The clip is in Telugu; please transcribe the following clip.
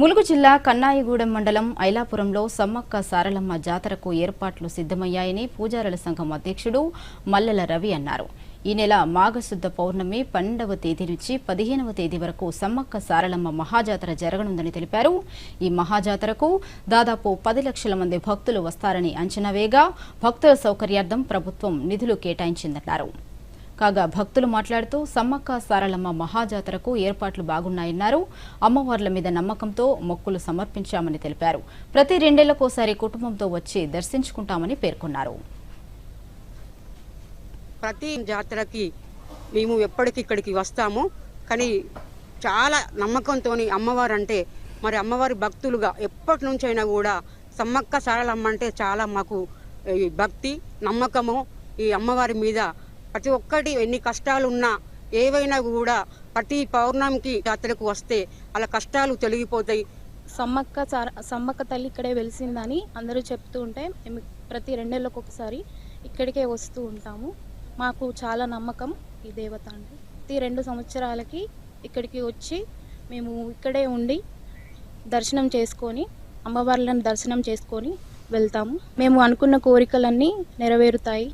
ములుగు జిల్లా కన్నాయిగూడెం మండలం ఐలాపురంలో సమ్మక్క సారలమ్మ జాతరకు ఏర్పాట్లు సిద్ధమయ్యాయని పూజారుల సంఘం అధ్యక్షుడు మల్లెల రవి అన్నారు. ఈ నెల మాఘశుద్ధ పౌర్ణమి పన్నెండవ తేదీ నుంచి పదిహేనవ తేదీ వరకు సమ్మక్క సారలమ్మ మహాజాతర జరగనుందని తెలిపారు. ఈ మహాజాతరకు దాదాపు పది లక్షల మంది భక్తులు వస్తారని అంచనా వేగా భక్తుల సౌకర్యార్థం ప్రభుత్వం నిధులు కేటాయించిందన్నారు. కాగా భక్తులు మాట్లాడుతూ సమ్మక్క సారలమ్మ మహాజాతరకు ఏర్పాట్లు బాగున్నాయన్నారు. అమ్మవార్ల మీద నమ్మకంతో మొక్కులు సమర్పించామని తెలిపారు. ప్రతి రెండేళ్ళకోసారి కుటుంబంతో వచ్చి దర్శించుకుంటామని పేర్కొన్నారు. ప్రతి జాతరకి మేము ఎప్పటికి ఇక్కడికి వస్తాము. కానీ చాలా నమ్మకంతో అమ్మవారు అంటే మరి అమ్మవారి భక్తులుగా ఎప్పటి నుంచైనా కూడా సమ్మక్క సారలమ్మ అంటే చాలా మాకు ఈ భక్తి నమ్మకము ఈ అమ్మవారి మీద ప్రతి ఒక్కటి ఎన్ని కష్టాలు ఉన్నా ఏవైనా కూడా ప్రతి పౌర్ణమికి జాతరకు వస్తే అలా కష్టాలు తొలగిపోతాయి. సమ్మక్క సమ్మక్క తల్లి ఇక్కడే వెలిసిందని అందరూ చెప్తూ ఉంటే మేము ప్రతి రెండేళ్ళకు ఒకసారి ఇక్కడికే వస్తూ ఉంటాము. మాకు చాలా నమ్మకం ఈ దేవత అంటే ప్రతి రెండు సంవత్సరాలకి ఇక్కడికి వచ్చి మేము ఇక్కడే ఉండి దర్శనం చేసుకొని అమ్మవార్లను దర్శనం చేసుకొని వెళ్తాము. మేము అనుకున్న కోరికలన్నీ నెరవేరుతాయి.